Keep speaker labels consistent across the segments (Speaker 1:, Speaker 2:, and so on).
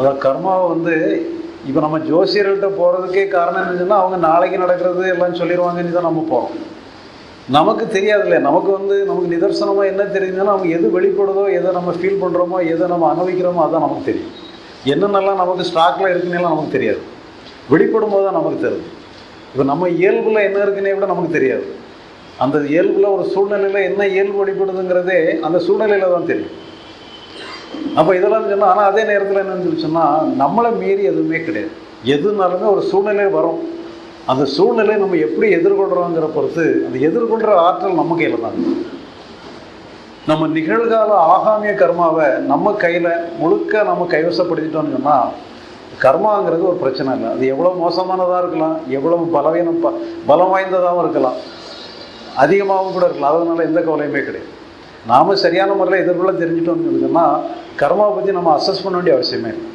Speaker 1: அதாவது கர்மாவை வந்து இப்போ நம்ம ஜோசியர்கள்ட்ட போகிறதுக்கே காரணம் என்னன்னு அவங்க நாளைக்கு நடக்கிறது எல்லாம் சொல்லிடுவாங்கன்னு தான் நம்ம போகிறோம் நமக்கு தெரியாது இல்லையா நமக்கு வந்து நமக்கு நிதர்சனமாக என்ன தெரியுதுன்னா நமக்கு எது வெளிப்படுதோ எதை நம்ம ஃபீல் பண்ணுறோமோ எதை நம்ம அனுபவிக்கிறோமோ அதான் நமக்கு தெரியும். என்னென்னலாம் நமக்கு ஸ்டாக்கில் இருக்குன்னெல்லாம் நமக்கு தெரியாது. வெளிப்படும் போது தான் நமக்கு தெரியுது இப்போ நம்ம இயல்பில் என்ன இருக்குன்னே விட நமக்கு தெரியாது. அந்த இயல்பில் ஒரு சூழ்நிலையில் என்ன இயல்பு வெளிப்படுதுங்கிறதே அந்த சூழ்நிலையில் தான் தெரியும். அப்போ இதெல்லாம் சொன்னால் ஆனால் அதே நேரத்தில் என்னன்னு சொல்லி சொன்னால் நம்மளை மீறி எதுவுமே கிடையாது. எதுனாலுமே ஒரு சூழ்நிலை வரும். அந்த சூழ்நிலை நம்ம எப்படி எதிர்கொள்கிறோங்கிற பொறுத்து அந்த எதிர்கொள்கிற ஆற்றல் நம்ம கையில் தான் நம்ம நிகழ்கால ஆகாமிய கர்மாவை நம்ம கையில் முழுக்க நம்ம கைவசப்படுத்திட்டோம்னு சொன்னால் கர்மாங்கிறது ஒரு பிரச்சனை இல்லை. அது எவ்வளோ மோசமானதாக இருக்கலாம் எவ்வளவு பலவீனம் ப பலம் வாய்ந்ததாகவும் இருக்கலாம். அதிகமாகவும் கூட இருக்கலாம். அதனால எந்த கவலையுமே கிடையாது. நாம் சரியான முறையில் எதிர்கொள்ள தெரிஞ்சிட்டோம்னு சொல்லுங்கன்னா கர்மாவை பற்றி நம்ம அசஸ் பண்ண வேண்டிய அவசியமே இல்லை.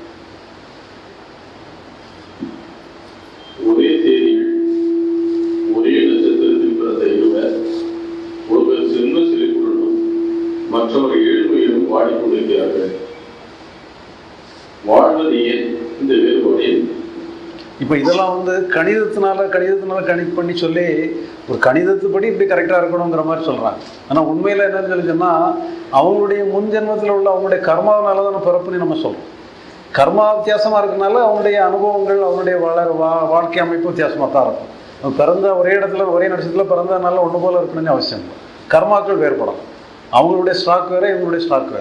Speaker 2: மற்றவர்கள் ஏழ்மையிலும் வாடிக்கொண்டிருக்கிறார்கள். வாழ்வது ஏன் இந்த வேறுபாடு
Speaker 1: இப்போ இதெல்லாம் வந்து கணிதத்தினால கணிதத்தினால கணிக் பண்ணி சொல்லி ஒரு கணிதத்துப்படி இப்படி கரெக்டாக இருக்கணுங்கிற மாதிரி சொல்கிறாங்க ஆனால் உண்மையில் என்னன்னு சொல்லி சொன்னால் அவங்களுடைய முன் ஜென்மத்தில் உள்ள அவங்களுடைய கர்மாவனால தான் பிறப்புன்னு நம்ம சொல்கிறோம் கர்மா வித்தியாசமாக இருக்கனால அவங்களுடைய அனுபவங்கள் அவங்களுடைய வள வா வாழ்க்கை அமைப்பு வித்தியாசமாக தான் இருக்கும். பிறந்த ஒரே இடத்துல ஒரே நட்சத்திரத்தில் பிறந்தனால ஒன்று போல இருக்கணும்னு அவசியம் இல்லை. கர்மாக்கள் வேறுபடும். அவங்களுடைய ஸ்டாக் வேறு இவங்களுடைய ஸ்டாக் வேறு.